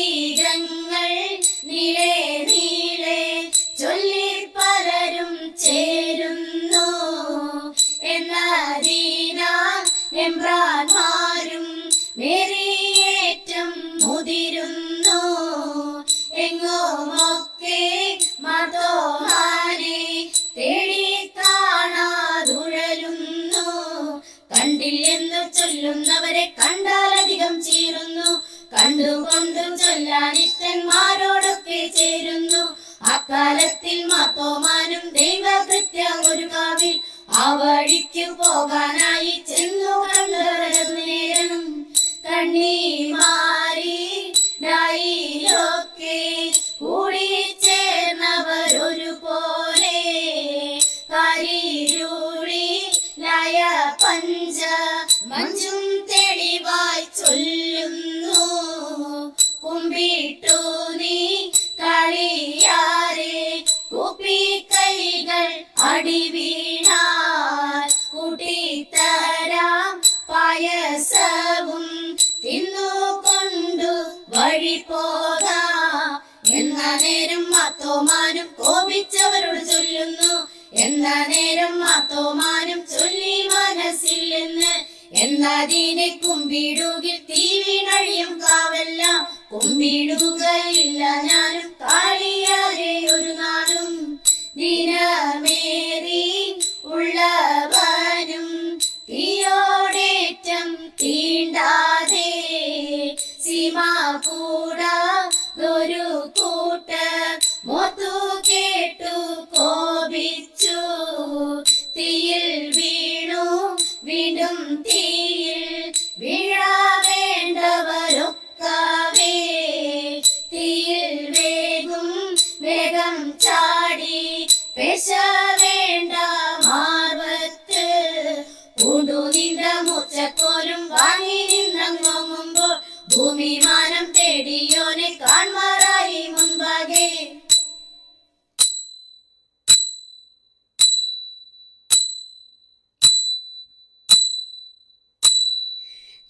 श्रीगङ्ग പണ്ടും പണ്ടും ചൊല്ലാനിഷ്ടന്മാരോടൊക്കെ ചേരുന്നു. അക്കാലത്തിൽ മാത്തോമാനും ദൈവകൃത്യ ഒരു കാവിൽ ആ പോകാനായി ചെന്നു ും എന്ന കാവല്ല. കുമ്പിടുക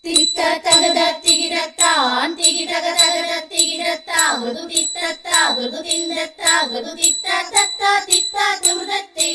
தித்த தகத திகிரத்தா திகி தக தகத திகிரத்தா மೃದು தித்தத்தா ಮೃದು திந்தத்தா மೃದು தித்த தத்தா தித்தா திருதத்தை.